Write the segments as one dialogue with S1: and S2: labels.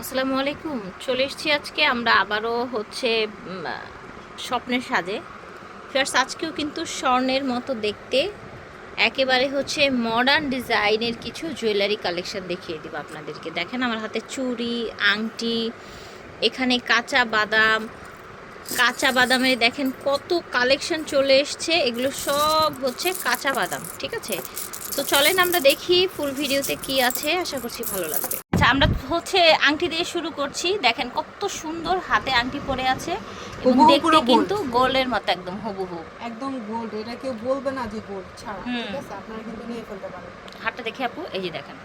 S1: আসসালামু আলাইকুম। চলে এসেছি আজকে। আমরা আবারও হচ্ছে স্বপ্নের সাজে। ফিয়ার্স আজকেও কিন্তু স্বর্ণের মতো দেখতে, একেবারে হচ্ছে মডার্ন ডিজাইনের কিছু জুয়েলারি কালেকশন দেখিয়ে দিব আপনাদেরকে। দেখেন আমার হাতে চুড়ি, আংটি, এখানে কাঁচা বাদাম, কাঁচা বাদামের দেখেন কত কালেকশন চলে এসছে। এগুলো সব হচ্ছে কাঁচা বাদাম, ঠিক আছে? তো চলেন আমরা দেখি ফুল ভিডিওতে কি আছে। আশা করছি ভালো লাগবে। আমরা হচ্ছে আংটি দিয়ে শুরু করছি। দেখেন কত সুন্দর হাতে আংটি পরে আছে। এবং দেখতে কিন্তু গোল্ডের মতো একদম হুবহু।
S2: একদম গোল্ড এটা কেউ বলবে না যে গোল্ড ছাড়া ঠিক আছে? আপনারা কিন্তু নিয়ে ফেলতে পারেন।
S1: হাতটা দেখে আপু এই যে দেখেন।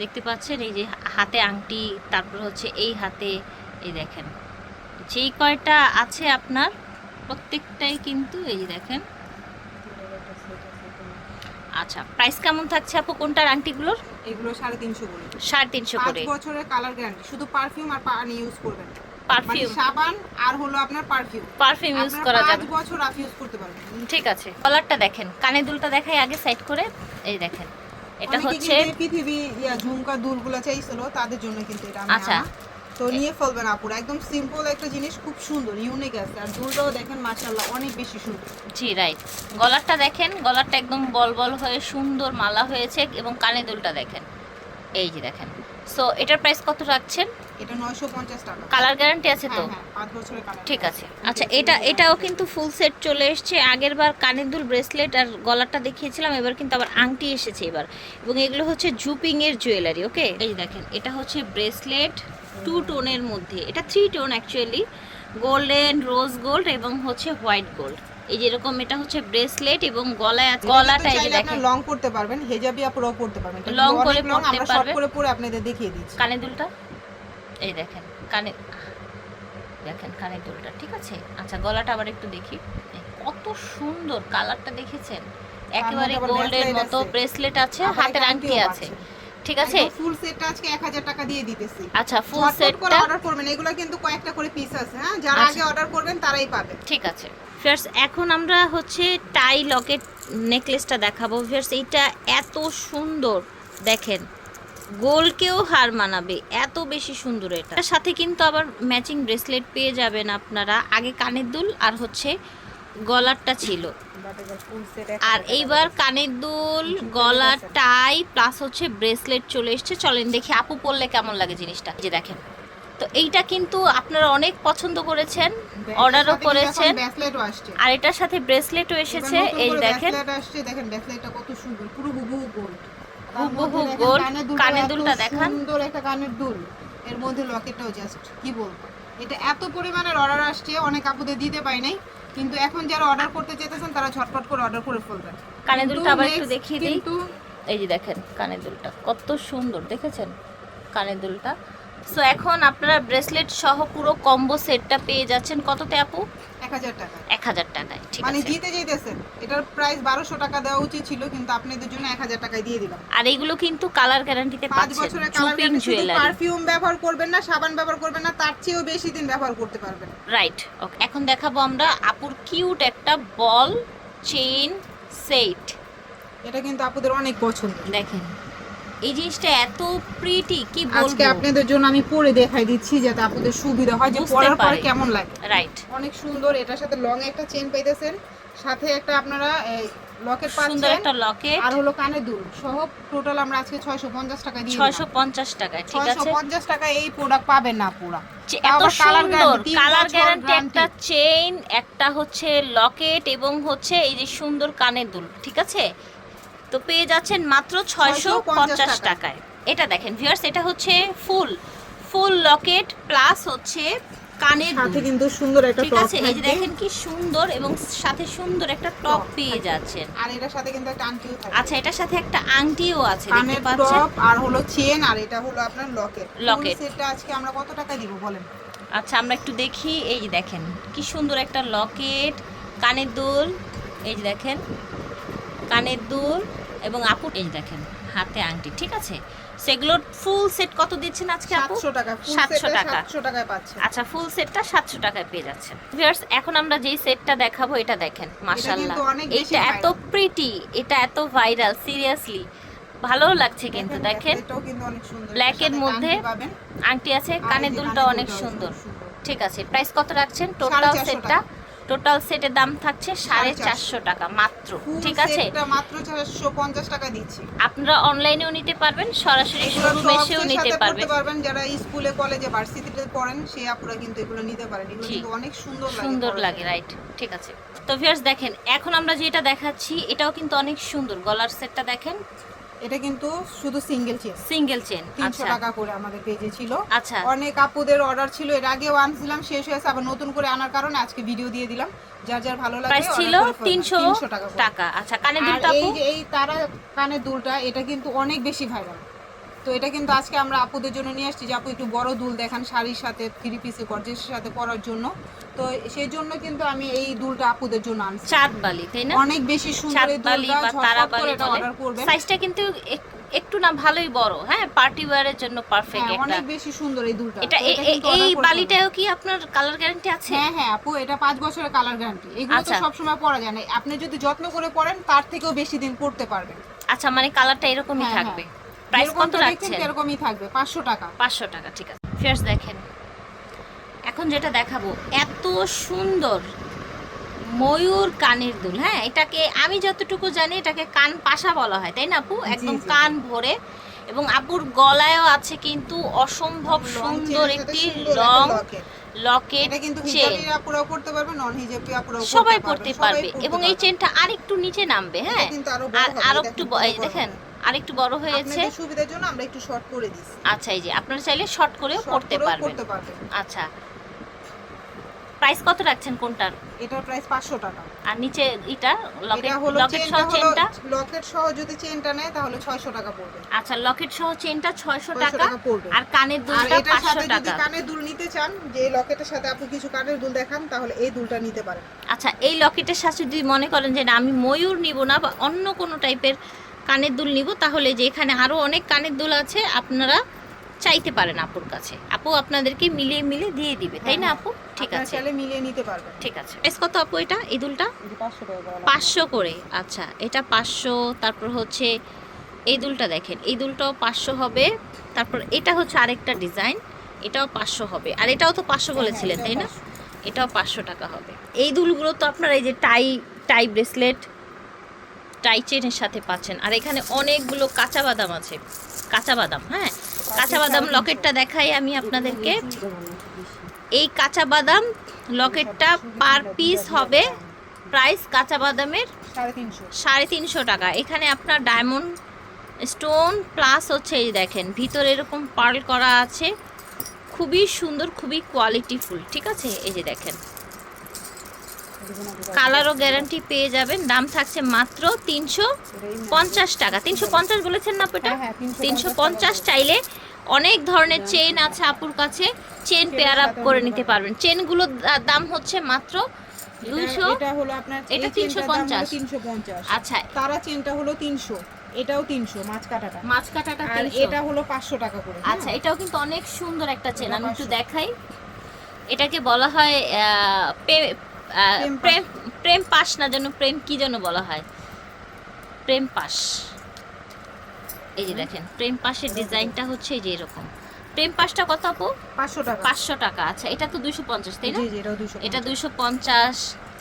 S1: দেখতে পাচ্ছেন এই যে হাতে আংটি তারপর হচ্ছে এই হাতে এই দেখেন। যেই কয়টা আছে আপনার প্রত্যেকটাই কিন্তু এই যে দেখেন। আচ্ছা প্রাইস কেমন থাকছে আপু? কোনটার আংটিগুলোর?
S2: এগুলো সাড়ে তিনশো করে।
S1: সাড়ে তিনশো করে।
S2: বছরের কালার গ্যারান্টি শুধু পারফিউম আর পানি ইউজ করবেন। মানে
S1: পারফিউম
S2: সাবান আর হলো আপনার পারফিউম
S1: পারফিউম ইউজ করা যাবে।
S2: বছর আপ ইউজ করতে পারবেন।
S1: ঠিক আছে। কলারটা দেখেন। কানে দুলটা দেখাই আগে সাইড করে। এই দেখেন। এটা হচ্ছে
S2: পৃথিবী ইয়া ঝুমকা দুলগুলো চাইছিল তাদের জন্য কিন্তু এটা
S1: আচ্ছা।
S2: তো নিয়ে ফেলবেন আপুর। একদম সিম্পল একটা জিনিস খুব সুন্দর ইউনিক আছে। আর দুলটাও দেখেন মাশাআল্লাহ অনেক বেশি সুন্দর।
S1: জি রাইট গলারটা দেখেন গলারটা একদম বল বল হয়ে সুন্দর মালা হয়েছে এবং কানে দুলটা দেখেন। এই যে দেখেন। সো এটার প্রাইস কত রাখছেন?
S2: এটা নয়শো পঞ্চাশ টাকা।
S1: কালার গ্যারান্টি আছে তো?
S2: হ্যাঁ হ্যাঁ পাঁচ বছরের কালার
S1: ঠিক আছে। আচ্ছা এটা এটাও কিন্তু ফুল সেট চলে এসেছে। আগের বার কানের দুল ব্রেসলেট আর গলারটা দেখিয়েছিলাম এবার কিন্তু আবার আংটি এসেছে এবার। এবং এগুলো হচ্ছে জুপিং এর জুয়েলারি ওকে এই দেখেন এটা হচ্ছে ব্রেসলেট টু টোনের মধ্যে। এটা three tone actually golden rose gold এবং হচ্ছে হোয়াইট গোল্ড এই যেরকম এটা হচ্ছে ব্রেসলেট এবং গলায় আছে- গলাটা এই যে দেখেন।
S2: লং করতে পারবেন হেজাবি আপুরাও করতে পারবেন। কিন্তু
S1: করে পরতে
S2: আমরা শর্ট
S1: পারবেন।
S2: করে পরে আপনাদের দেখিয়ে দিচ্ছি।
S1: কানে দুলটা? এই দেখেন কানে দেখেন কানে দুলটা ঠিক আছে? আচ্ছা গলাটা আবার একটু দেখি। কত সুন্দর কালারটা দেখেছেন? একেবারে গোল্ডের মতো ব্রেসলেট আছে হাতের আংটি আছে। ঠিক আছে?
S2: ফুল সেটটা আজকে 1000 টাকা দিয়ে দিতেছি।
S1: আচ্ছা ফুল সেটটা
S2: অর্ডার করবেন। এগুলো কিন্তু কয়েকটা করে পিস আছে হ্যাঁ? যারা
S1: আচ্ছা।
S2: আগে অর্ডার করবেন তারাই পাবে।
S1: ঠিক আছে। ফিয়ার্স এখন আমরা হচ্ছে টাই লকেট নেকলেসটা দেখাবো। ফিয়ার্স এইটা এত সুন্দর দেখেন। গোলকেও হার মানাবে এত বেশি সুন্দর এটা। সাথে কিন্তু আবার ম্যাচিং ব্রেসলেট পেয়ে যাবেন আপনারা। আগে কানের দুল আর হচ্ছে গলারটা ছিল। আর এইবার কানের দুল গলা টাই প্লাস হচ্ছে ব্রেসলেট চলে এসছে। চলেন দেখি আপু পরলে কেমন লাগে জিনিসটা। যে দেখেন। তো এইটা কিন্তু আপনারা অনেক পছন্দ করেছেন অর্ডারও করেছেন। আর এটার সাথে ব্রেসলেটও এসেছে। এই দেখেন।
S2: দেখেন ব্রেসলেটটা কত সুন্দর। পুরো হুবহু গোল্ড
S1: হুবহু gold, কানের দুলটা দেখান।
S2: সুন্দর একটা কানের দুল। এর মধ্যে লকেটটাও জাস্ট কি বলব। এটা এত পরিমাণের অর্ডার আসছে অনেক আপুদের দিতে পাই নাই। কিন্তু এখন যারা অর্ডার করতে চাইতেছেন তারা ঝটপট করে অর্ডার করে ফেলবেন।
S1: কানের দুলটা আবার একটু দেখিয়ে দিই।
S2: কিন্তু
S1: এই যে দেখেন কানের দুলটা কত সুন্দর দেখেছেন? কানের দুলটা সো এখন আপনারা ব্রেসলেট সহ পুরো কম্বো সেটটা পেয়ে যাচ্ছেন। কততে আপু?
S2: এক হাজার
S1: টাকায়। ঠিক
S2: মানে জিতে যেতেছেন এটার প্রাইস বারোশো টাকা দেওয়া উচিত ছিল কিন্তু আপনাদের জন্য এক হাজার টাকায় দিয়ে দিলাম।
S1: আর এইগুলো কিন্তু কালার গ্যারান্টিতে
S2: পাঁচ বছরের কালার
S1: জুয়েলারি
S2: পারফিউম ব্যবহার করবেন না সাবান ব্যবহার করবেন না তার চেয়েও বেশি দিন ব্যবহার করতে পারবেন।
S1: রাইট ওকে এখন দেখাবো আমরা আপুর কিউট একটা বল চেইন সেট
S2: এটা কিন্তু আপুদের অনেক পছন্দ
S1: দেখেন। এই জিনিসটা এত প্রিটি কি
S2: আজকে
S1: বলব
S2: আপনাদের জন্য আমি পরে দেখাই দিচ্ছি যাতে আপনাদের সুবিধা হয় যে পরার পরে। কেমন লাগে।
S1: রাইট
S2: অনেক সুন্দর এটার সাথে লং একটা চেন পাইতেছেন সাথে একটা আপনারা লকেট
S1: সুন্দর একটা লকেট
S2: আর হলো কানে দুল। সহ টোটাল আমরা আজকে 650 টাকা দিয়ে
S1: ছয়শো পঞ্চাশ টাকায় ঠিক আছে?
S2: 650 টাকায় এই প্রোডাক্ট পাবেন না পুরা।
S1: এত সুন্দর কালার গ্যারান্টি একটা চেইন একটা হচ্ছে লকেট এবং হচ্ছে এই যে সুন্দর কানের দুল ঠিক আছে? তো পেয়ে যাচ্ছেন মাত্র ছয়শো পঞ্চাশ
S2: টাকায়।
S1: এটা দেখেন ভিউয়ার্স এটা হচ্ছে ফুল। ফুল লকেট প্লাস হচ্ছে কানের
S2: সাথে কিন্তু সুন্দর একটা
S1: ঠিক
S2: টপ
S1: আছে এই যে দেখেন কি সুন্দর এবং সাথে সুন্দর একটা টপ পেয়ে যাচ্ছেন।
S2: আর এটার সাথে কিন্তু একটা আংটিও থাকে
S1: আচ্ছা এটার সাথে একটা আংটিও আছে দেখতে পাচ্ছেন?
S2: টপ আর হলো চেন আর এটা হলো আপনার লকেট
S1: Locket।
S2: সেটটা আজকে আমরা কত টাকা দিব বলেন?
S1: আচ্ছা আমরা একটু দেখি এই যে দেখেন কি সুন্দর একটা লকেট কানের দুল এই যে দেখেন কানের দুল এবং আপু এই দেখেন হাতে আংটি ঠিক আছে? সেগুলোর ফুল সেট কত দিচ্ছেন আজকে আপু?
S2: 700 টাকা
S1: 700 টাকা।
S2: 700 টাকায় পাচ্ছেন
S1: আচ্ছা ফুল সেটটা সাতশো টাকায় পেয়ে যাচ্ছেন। ভিউয়ার্স এখন আমরা যেই সেটটা দেখাবো এটা দেখেন
S2: বেশি
S1: এটা এত প্রিটি এটা এত ভাইরাল সিরিয়াসলি ভালোও লাগছে কিন্তু দেখেন Black এর মধ্যে আংটি আছে কানের দুলটা অনেক সুন্দর।
S2: সুন্দর।
S1: ঠিক আছে প্রাইস কত রাখছেন? টোটাল সেটটা টোটাল সেটের দাম থাকছে সাড়ে
S2: চারশো।
S1: চারশো টাকা মাত্র। ঠিক আছে?
S2: মাত্র 450 টাকা দিচ্ছি।
S1: আপনারা অনলাইনেও নিতে পারবেন সরাসরি শোরুম এসেও নিতে পারবেন।
S2: পারবেন যারা স্কুলে কলেজে ভার্সিটিতে পড়েন সেই আপনারা কিন্তু এগুলো নিতে পারেন। এগুলো কিন্তু অনেক সুন্দর লাগে
S1: সুন্দর লাগে রাইট ঠিক আছে। তো ভিউয়ার্স দেখেন এখন আমরা যেটা দেখাচ্ছি এটাও কিন্তু অনেক সুন্দর গলার সেটটা দেখেন।
S2: এটা কিন্তু শুধু সিঙ্গেল চেন
S1: সিঙ্গেল চেন
S2: তিনশো
S1: আচ্ছা।
S2: টাকা করে আমাদের পেজে ছিল।
S1: আচ্ছা।
S2: অনেক আপুদের অর্ডার ছিল এর আগেও আনছিলাম শেষ হয়েছে আবার নতুন করে আনার কারণে আজকে ভিডিও দিয়ে দিলাম। যার যার ভালো লাগে
S1: প্রাইস ছিল তিনশো
S2: 300 টাকা
S1: আচ্ছা কানে দুলটা আপু?
S2: এই তারা কানে দুলটা এটা কিন্তু অনেক বেশি ভাইরাল তো এটা কিন্তু আজকে আমরা আপুদের জন্য নিয়ে আসছি যে আপু একটু বড় দুল দেখান শাড়ির সাথে থ্রি পিসে গর্জেসের সাথে পরার জন্য। তো সেই জন্য কিন্তু আমি এই দুলটা আপুদের জন্য আনছি।
S1: চাঁদ বালি তাই না?
S2: অনেক বেশি সুন্দর এই দুলটা
S1: বা
S2: ঝটপট
S1: তারা
S2: করে
S1: বালি।
S2: এটা অর্ডার করবেন
S1: সাইজটা কিন্তু একটু না ভালোই বড় হ্যাঁ? পার্টি ওয়্যারের জন্য পারফেক্ট
S2: হ্যাঁ,
S1: একটা।
S2: অনেক বেশি সুন্দর এই দুলটা।
S1: এটা এই বালিটাও কি আপনার কালার গ্যারান্টি আছে?
S2: হ্যাঁ হ্যাঁ আপু এটা পাঁচ বছরের কালার গ্যারান্টি এগুলো তো
S1: আচ্ছা।
S2: সবসময় পরা যায় না। আপনি যদি যত্ন করে পরেন তার থেকেও বেশি দিন পরতে পারবেন।
S1: আচ্ছা মানে কালারটা এরকমই
S2: হ্যাঁ,
S1: থাকবে। প্রাইস কত রাখছেন?
S2: এরকমই থাকবে পাঁচশো টাকা।
S1: পাঁচশো টাকা ঠিক আছে। ফেয়ার্স দেখেন এখন যেটা দেখাবো এত সুন্দর ময়ূর কানের দুল হ্যাঁ? এটাকে আমি যতটুকু জানি এটাকে কান পাশা বলা হয় তাই না আপু? একদম। কান ভরে। এবং আপুর গলায়ও আছে কিন্তু অসম্ভব সুন্দর একটি লং। লকেট চেন সবাই
S2: পড়তে
S1: পারবে। এবং এই। চেনটা আরেকটু নিচে নামবে হ্যাঁ?
S2: আরও আর হবে,
S1: আর একটু
S2: বড়
S1: আরেকটু বড় হয়েছে।
S2: সুবিধার জন্য আমরা একটু শর্ট করে দিচ্ছি।
S1: আচ্ছা এই যে আপনারা চাইলে শর্ট করেও পড়তে পারবেন। আচ্ছা। প্রাইস কত রাখছেন কোনটার?
S2: এটার প্রাইস 500 টাকা।
S1: আর নিচে এটা লকেট লকেট সহ চেনটা
S2: লকেট সহ যদি চেনটা নেয় তাহলে 600 টাকা পড়বে।
S1: আচ্ছা লকেট সহ চেনটা ছয়শো
S2: 600
S1: টাকা
S2: টাকা
S1: আর কানের দুলটা
S2: এটার
S1: পাঁচশো
S2: সাথে যদি
S1: টাকা।
S2: কানের দুল নিতে চান যে লকেটের সাথে আপনি কিছু কানের দুল দেখান তাহলে এই দুলটা নিতে পারেন।
S1: আচ্ছা এই লকেটের সাথে যদি মনে করেন যে না আমি ময়ূর নিব না বা অন্য কোনো টাইপের কানের দুল নিব তাহলে যে এখানে আরও অনেক কানের দুল আছে আপনারা চাইতে পারেন আপুর কাছে। আপু আপনাদেরকে মিলিয়ে মিলিয়ে দিয়ে দিবে তাই না
S2: হ্যাঁ,
S1: আপু? ঠিক আছে।
S2: চাইলে মিলিয়ে নিতে পারবেন।
S1: ঠিক আছে। প্রাইস কত আপু এটা এই দুলটা?
S2: 500 টাকা করে
S1: পাঁচশো করে আচ্ছা। এটা পাঁচশো তারপর হচ্ছে এই দুলটা দেখেন এই দুলটাও পাঁচশো হবে। তারপর এটা হচ্ছে আরেকটা ডিজাইন এটাও পাঁচশো হবে। আর এটাও তো পাঁচশো
S2: হ্যাঁ,
S1: বলেছিলেন তাই না? এটাও পাঁচশো টাকা হবে। এই দুলগুলো তো আপনারা এই যে টাই টাই ব্রেসলেট টাই চেনের সাথে পাচ্ছেন। আর এখানে অনেকগুলো কাঁচা বাদাম আছে। কাঁচা বাদাম হ্যাঁ? কাঁচা বাদাম লকেটটা দেখাই আমি আপনাদেরকে। এই কাঁচা বাদাম লকেটটা পার পিস হবে প্রাইস কাঁচা বাদামের সাড়ে তিনশো টাকা। এখানে আপনার ডায়মন্ড স্টোন প্লাস হচ্ছে এই দেখেন, ভিতরে এরকম পার্ল করা আছে। খুবই সুন্দর, খুবই কোয়ালিটিফুল ঠিক আছে? এই যে দেখেন। কালারও গ্যারান্টি পেয়ে যাবেন। দাম থাকছে মাত্র তিনশো পঞ্চাশ টাকা। তিনশো পঞ্চাশ বলেছেন না আপু এটা?
S2: হ্যাঁ, হ্যাঁ, 350
S1: তিনশো পঞ্চাশ চাইলে অনেক ধরনের চেন আছে আপুর কাছে। চেন পেয়ার আপ করে নিতে পারবেন। চেনগুলোর দাম হচ্ছে মাত্র দুইশো
S2: এটা হলো আপনার
S1: এটা
S2: দাম হলো
S1: 350
S2: 350
S1: আচ্ছা।
S2: তারা চেনটা হলো 300 এটাও 300 মাছ কাটাটা।
S1: মাছ কাটাটা
S2: আর এটা হলো 500 টাকা করে হ্যাঁ?
S1: আচ্ছা এটাও কিন্তু অনেক সুন্দর একটা চেন আমি একটু দেখাই। এটাকে বলা হয়
S2: প্রেম
S1: প্রেম পাস না যেন প্রেম কি যেন বলা হয়? প্রেম পাস। এই যে দেখেন প্রেম পাশের ডিজাইনটা হচ্ছে এই যে এরকম। প্রেম পাশটা কত আপু?
S2: 500 টাকা।
S1: পাঁচশো টাকা। আচ্ছা এটা তো দুইশো পঞ্চাশ তাই না?
S2: জি জি এটাও 200
S1: এটা দুইশো পঞ্চাশ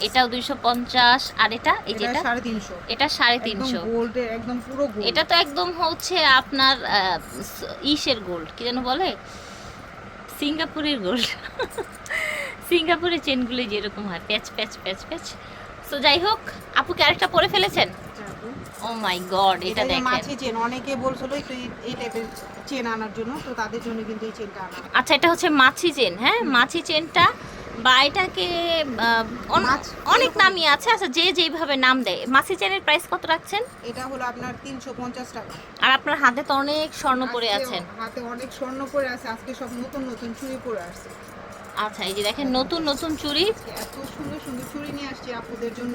S1: এটাও দুইশো পঞ্চাশ আর এটা এই
S2: এটা
S1: যেটা এটা সাড়ে তিনশো।
S2: একদম
S1: এটা তো একদম হচ্ছে আপনার ইসের গোল্ড কি যেন বলে? সিঙ্গাপুরের গোল্ড সিঙ্গাপুরের চেনগুলো যেরকম হয় প্যাচ প্যাচ প্যাচ প্যাচ তো যাই হোক আপু কি আরেকটা পরে ফেলেছেন? ও মাই গড এটা দেখেন।
S2: মাছি চেন অনেকে বলছিল একটু এই- টাইপের চেন আনার জন্য তো তাদের জন্য কিন্তু এই চেনটা আনা
S1: আচ্ছা এটা হচ্ছে মাছি চেন হ্যাঁ? মাছি চেনটা বা এটাকে অনেক নামই আছে। আচ্ছা যে যেইভাবে নাম দেয় মাছি চেনের প্রাইস কত রাখছেন?
S2: এটা হলো আপনার 350 টাকা।
S1: আর আপনার হাতে তো অনেক স্বর্ণ পরে আছেন।
S2: হাতে অনেক স্বর্ণ পরে আছে আজকে সব নতুন নতুন চুড়ি পরে আসছে।
S1: আচ্ছা এই যে দেখেন নতুন নতুন চুড়ি।
S2: এত সুন্দর সুন্দর চুড়ি নিয়ে আসছি আপুদের জন্য।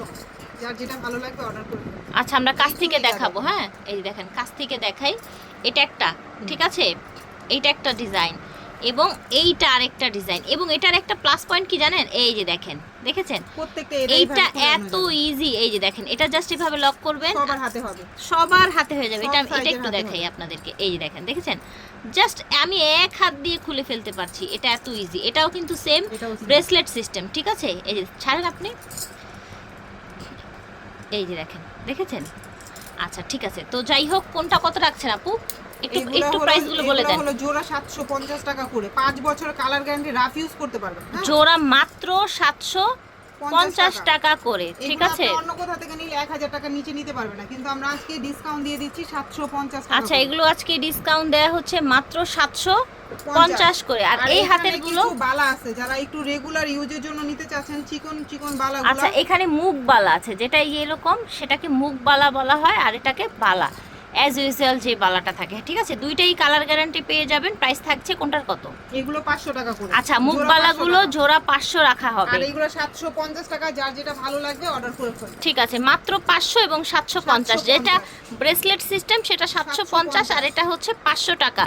S2: যার যেটা ভালো লাগবে অর্ডার করে দেবেন।
S1: আচ্ছা আমরা কাছ থেকে দেখাবো হ্যাঁ? এই যে দেখেন কাছ থেকে দেখাই। এটা একটা ঠিক আছে? এইটা একটা ডিজাইন। এবং এইটা আরেকটা ডিজাইন। এবং এটার একটা প্লাস পয়েন্ট কি জানেন? এই যে দেখেন দেখেছেন? এইটা এত ইজি এই যে দেখেন এটা জাস্ট এভাবে লক করবেন।
S2: সবার হাতে হবে।
S1: সবার হাতে হয়ে যাবে। এটা এটা একটু দেখাই আপনাদেরকে। এই যে দেখেন দেখেছেন? জাস্ট আমি এক হাত দিয়ে খুলে ফেলতে পারছি। এটা এত ইজি এটাও কিন্তু সেম ব্রেসলেট সিস্টেম ঠিক আছে? এই যে ছাড়েন আপনি। এই যে দেখেন দেখেছেন? আচ্ছা ঠিক আছে। তো যাই হোক কোনটা কত রাখছেন আপু? একটু একটু
S2: হলো-
S1: প্রাইসগুলো বলে
S2: এগুলো
S1: দেন।
S2: হলো জোড়া 750 টাকা করে। 5 বছর কালার গ্যারান্টি রাফ ইউজ করতে পারবেন হ্যাঁ?
S1: জোড়া মাত্র সাতশো পঞ্চাশ
S2: টাকা।
S1: টাকা করে ঠিক আছে?
S2: অন্য কোথা থেকে নিলে 1000 টাকার নিচে নিতে পারবে না কিন্তু আমরা আজকে ডিসকাউন্ট দিয়ে দিচ্ছি 750 টাকা
S1: আচ্ছা এগুলো আজকে ডিসকাউন্ট দেওয়া হচ্ছে মাত্র সাতশো পঞ্চাশ করে। আর এই
S2: হাতেরগুলো বালা আছে যারা একটু রেগুলার ইউজের জন্য নিতে চাচ্ছেন চিকন চিকন বালা
S1: আচ্ছা এখানে মুখ বালা আছে যেটা এরকম সেটাকে মুখ বালা বলা হয় আর এটাকে বালা। অ্যাজ ইউজুয়াল যে বালাটা থাকে ঠিক আছে? দুইটাই কালার গ্যারান্টি পেয়ে যাবেন। প্রাইস থাকছে কোনটার কত?
S2: এগুলো 500 টাকা করে।
S1: আচ্ছা মুখ বালাগুলো জোড়া পাঁচশো রাখা হবে।
S2: আর এগুলো 750 টাকা যার যেটা ভালো লাগবে অর্ডার করে ফেলুন।
S1: ঠিক আছে মাত্র পাঁচশো এবং সাতশো পঞ্চাশ।
S2: 750
S1: যেটা ব্রেসলেট সিস্টেম সেটা সাতশো পঞ্চাশ আর এটা হচ্ছে পাঁচশো টাকা।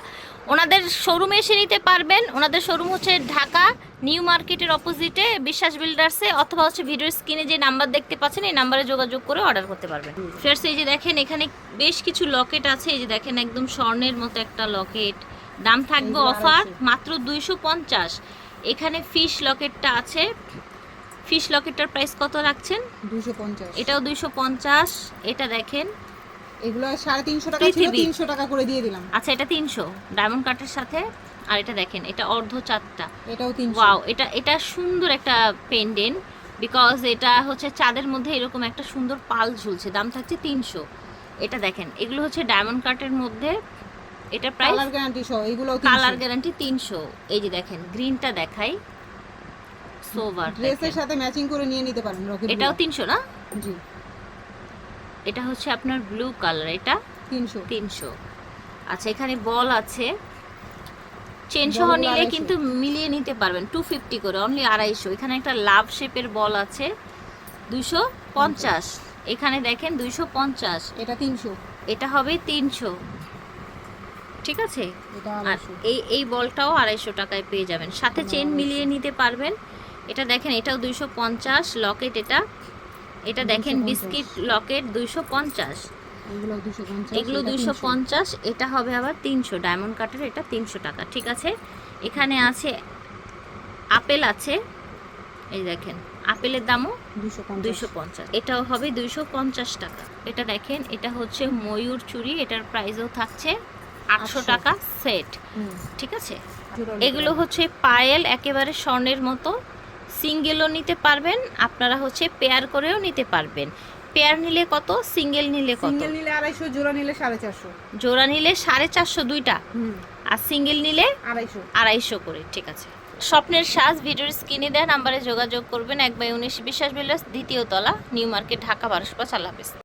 S1: ওনাদের শোরুমে এসে নিতে পারবেন। ওনাদের শোরুম হচ্ছে ঢাকা নিউ মার্কেটের অপোজিটে বিশ্বাস বিল্ডার্সে অথবা হচ্ছে ভিডিও স্ক্রিনে যে নাম্বার দেখতে পাচ্ছেন এই নাম্বারে যোগাযোগ করে অর্ডার করতে পারবেন। ফেরস এই যে দেখেন এখানে বেশ কিছু লকেট আছে। এই যে দেখেন একদম স্বর্ণের মতো একটা লকেট দাম থাকবে অফার মাত্র দুইশো পঞ্চাশ। এখানে ফিশ লকেটটা আছে। ফিশ লকেটটার প্রাইস কত রাখছেন?
S2: 250
S1: এটাও দুইশো পঞ্চাশ। এটা দেখেন
S2: এগুলো 350 টাকা ছিল। 300 টাকা করে দিয়ে দিলাম।
S1: আচ্ছা এটা তিনশো। ডায়মন্ড কাটের সাথে আর এটা দেখেন এটা অর্ধ চারটা।
S2: এটাও 300
S1: ওয়াও এটা এটা সুন্দর একটা পেন্ডেন্ট বিকজ এটা হচ্ছে চাঁদের মধ্যে এরকম একটা সুন্দর পাল ঝুলছে দাম থাকছে তিনশো। এটা দেখেন এগুলো হচ্ছে ডায়মন্ড কাটের মধ্যে এটা প্রাইস
S2: কালার গ্যারান্টি সহ এগুলোও
S1: কালার গ্যারান্টি তিনশো। এই যে দেখেন গ্রিনটা দেখাই। সোভার
S2: ড্রেসের সাথে ম্যাচিং করে নিয়ে নিতে পারেন
S1: এটাও তিনশো না?
S2: জি।
S1: এটা হচ্ছে আপনার ব্লু কালার এটা
S2: 300
S1: তিনশো। আচ্ছা এখানে বল আছে। চেন সহ নিলে কিন্তু মিলিয়ে নিতে পারবেন টু ফিফটি করে অনলি আড়াইশো। এখানে একটা লাভ শেপের বল আছে দুশো পঞ্চাশ। এখানে দেখেন দুইশো পঞ্চাশ।
S2: এটা 300
S1: এটা হবে তিনশো। ঠিক আছে? আর এই এই বলটাও আড়াইশো টাকায় পেয়ে যাবেন। সাথে চেন মিলিয়ে নিতে পারবেন। এটা দেখেন এটাও দুইশো পঞ্চাশ লকেট এটা। এটা দেখেন বিস্কিট লকেট দুইশো পঞ্চাশ।
S2: এগুলো 250
S1: এগুলো
S2: এটা
S1: দুইশো পঞ্চাশ এটা হবে আবার তিনশো। ডায়মন্ড কাটের এটা তিনশো টাকা ঠিক আছে? এখানে আছে আপেল আছে এই দেখেন আপেলের দামও
S2: 250
S1: দুইশো পঞ্চাশ। এটাও হবে দুইশো পঞ্চাশ টাকা। এটা দেখেন এটা হচ্ছে ময়ূর চুরি এটার প্রাইসও থাকছে আটশো টাকা সেট ঠিক আছে? এগুলো হচ্ছে পায়েল একেবারে স্বর্ণের মতো। সিঙ্গেলও নিতে পারবেন আপনারা হচ্ছে পেয়ার করেও নিতে পারবেন। পেয়ার নিলে কত? সিঙ্গেল নিলে কত?
S2: সিঙ্গেল নিলে 250 জোড়া নিলে 450
S1: জোড়া নিলে সাড়ে চারশো দুইটা? আর সিঙ্গেল নিলে
S2: 250
S1: আড়াইশো করে ঠিক আছে। স্বপ্নের সাজ ভিডিওর স্ক্রিনে দেয় নাম্বারে যোগাযোগ করবেন এক বাই উনিশ বিশ্বাস বিল্ডার্স দ্বিতীয় তলা নিউ মার্কেট ঢাকা বারোশো পাঁচ আল্লাহ